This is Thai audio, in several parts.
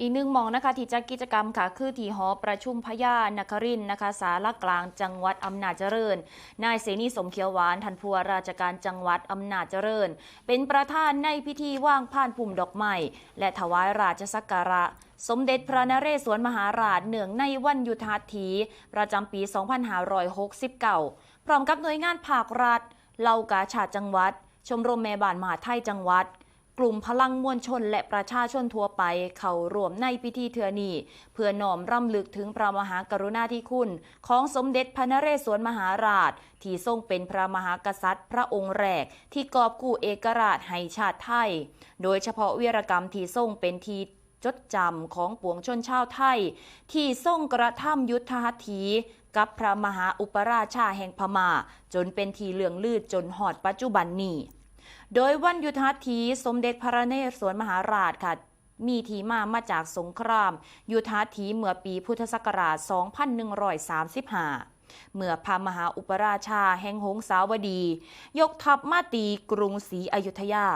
อีกหนึ่งมองนะคะที่จัดกิจกรรมค่ะ คือที่หอประชุมพญานครินนะคะสารกลางจังหวัดอำนาจเจริญ นายเสนีสมเขียวหวานทันผู้ว่าราชการจังหวัดอำนาจเจริญ เป็นประธานในพิธีว่างผ่านปุ่มดอกไม้และถวายราชสักการะ สมเด็จพระนเรศวรมหาราชเนื่องในวันยุทธาถีประจำปี 2569 พร้อมกับหน่วยงานภาครัฐเหล่ากาชาติจังหวัด ชมรมแม่บ้านมหาไทยจังหวัด กลุ่มพลังมวลชนและประชาชนทั่วไป เข้ารวมในพิธีเทือนีเพื่อน้อมรำลึกถึงพระมหากรุณาธิคุณ ของสมเด็จพระนเรศวรมหาราช ที่ทรงเป็นพระมหากษัตริย์ พระองค์แรก ที่กอบกู้เอกราชให้ชาติไทย โดยเฉพาะวีรกรรมที่ทรงเป็นที่จดจำของปวงชนชาวไทย ที่ทรงกระทำยุทธหัตถีกับพระมหาอุปราชาแห่งพม่า จนเป็นทีเหลืองลืดจนหอดปัจจุบันนี้ โดยวันยุทธาธีสมเด็จพระนเรศวรมหาราชค่ะมีที่มามาจากสงคราม ยุทธาธีเมื่อปีพุทธศักราช 2135 เมื่อพระมหาอุปราชาแห่งหงสาวดี ยกทัพมาตีกรุงศรีอยุธยา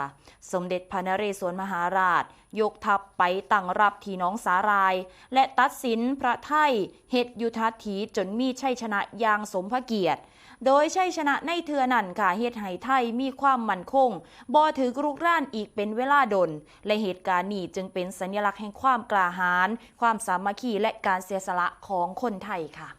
สมเด็จพระนเรศวรมหาราช ยกทัพไปตั้งรับที่น้องสาราย และตัดสินพระไทยเหตุยุทธาถีจนมีชัยชนะอย่างสมพระเกียรติ โดยชัยชนะในเทือนั่นค่ะเฮ็ดให้ไทยมีความมั่นคงบ่ถือกรุกร่านอีกเป็นเวลาดน และเหตุการณ์นี้จึงเป็นสัญลักษณ์แห่งความกล้าหาญความสามัคคีและการเสียสละของคนไทยค่ะ